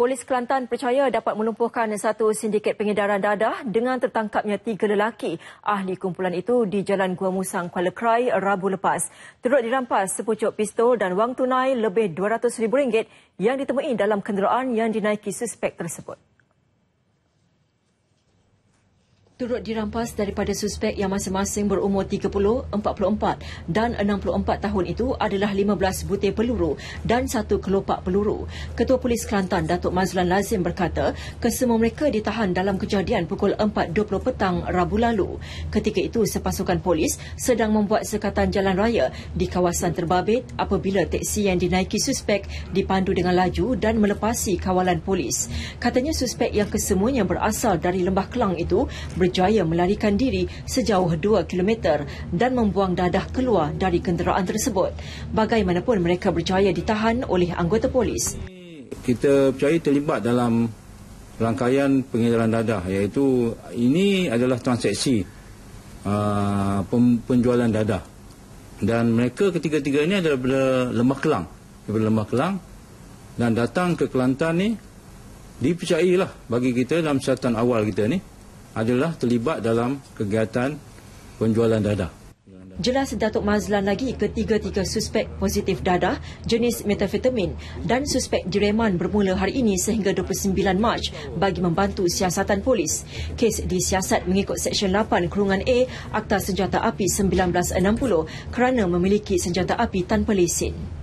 Polis Kelantan percaya dapat melumpuhkan satu sindiket pengedaran dadah dengan tertangkapnya tiga lelaki ahli kumpulan itu di Jalan Gua Musang, Kuala Krai, Rabu lepas. Turut dirampas sepucuk pistol dan wang tunai lebih RM200,000 yang ditemui dalam kenderaan yang dinaiki suspek tersebut. Turut dirampas daripada suspek yang masing-masing berumur 30, 44 dan 64 tahun itu adalah 15 butir peluru dan satu kelopak peluru. Ketua Polis Kelantan Datuk Mazlan Lazim berkata, kesemua mereka ditahan dalam kejadian pukul 4.20 petang Rabu lalu. Ketika itu sepasukan polis sedang membuat sekatan jalan raya di kawasan terbabit apabila teksi yang dinaiki suspek dipandu dengan laju dan melepasi kawalan polis. Katanya suspek yang kesemuanya berasal dari Lembah Kelang itu ber berjaya melarikan diri sejauh 2 km dan membuang dadah keluar dari kenderaan tersebut. Bagaimanapun mereka berjaya ditahan oleh anggota polis. Kita percaya terlibat dalam rangkaian pengedaran dadah iaitu ini adalah transaksi uh, penjualan dadah dan mereka ketiga-tiga ini adalah daripada Lembah Kelang daripada Lembah Kelang dan datang ke Kelantan ni dipercayailah bagi kita dalam catatan awal kita ni adalah terlibat dalam kegiatan penjualan dadah. Jelas Datuk Mazlan lagi ketiga-tiga suspek positif dadah jenis metafetamin dan suspek direman bermula hari ini sehingga 29 Mac bagi membantu siasatan polis. Kes disiasat mengikut Seksyen 8 Kurungan A Akta Senjata Api 1960 kerana memiliki senjata api tanpa lesen.